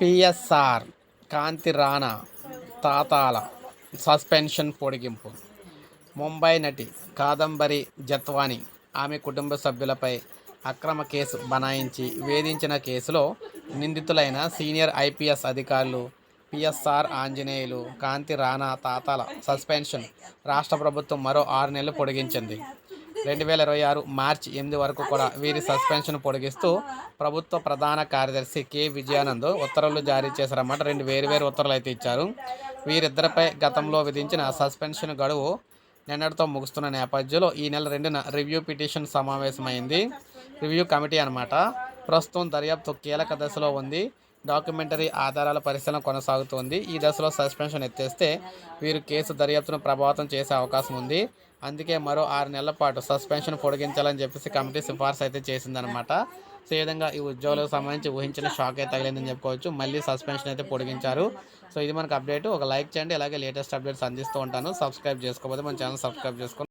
PSR కాంతి రాణా తాతాల suspension పొడిగింపు. ముంబై నటి కాదంబరి జత్వాని ఆమె కుటుంబ సభ్యులపై అక్రమ కేసు బనాయించి వేధించిన కేసులో నిందితులైన సీనియర్ ఐపీఎస్ అధికారులు పిఎస్ఆర్ ఆంజనేయులు కాంతి రాణా తాతాల సస్పెన్షన్ రాష్ట్ర ప్రభుత్వం మరో ఆరు నెలలు పొడిగించింది. రెండు వేల ఇరవై ఆరు మార్చి ఎనిమిది వరకు కూడా వీరి సస్పెన్షన్ పొడిగిస్తూ ప్రభుత్వ ప్రధాన కార్యదర్శి కె. విజయానంద్ ఉత్తర్వులు జారీ చేశారన్నమాట. రెండు వేరువేరు ఉత్తర్వులు అయితే ఇచ్చారు. వీరిద్దరిపై గతంలో విధించిన సస్పెన్షన్ గడువు నిన్నటితో ముగుస్తున్న నేపథ్యంలో ఈ నెల రెండున రివ్యూ పిటిషన్ సమావేశమైంది. రివ్యూ కమిటీ అన్నమాట. ప్రస్తుతం దర్యాప్తు కీలక దశలో ఉంది. డాక్యుమెంటరీ ఆధారాల పరిశీలన కొనసాగుతోంది. ఈ దశలో సస్పెన్షన్ ఎత్తేస్తే వీరు కేసు దర్యాప్తును ప్రభావితం చేసే అవకాశం ఉంది. అందుకే మరో ఆరు నెలల పాటు సస్పెన్షన్ పొడిగించాలని చెప్పేసి కమిటీ సిఫార్సు అయితే చేసిందనమాట సో ఈ విధంగా ఈ ఉద్యోగులకు సంబంధించి ఊహించిన షాక్ అయితే తగిలిందని చెప్పుకోవచ్చు. మళ్ళీ సస్పెన్షన్ అయితే పొడిగించారు. సో ఇది మనకు అప్డేట్. ఒక లైక్ చేయండి. అలాగే లేటెస్ట్ అప్డేట్స్ అందిస్తూ ఉంటాను. సబ్స్క్రైబ్ చేసుకోకపోతే మన ఛానల్ సబ్స్క్రైబ్ చేసుకోండి.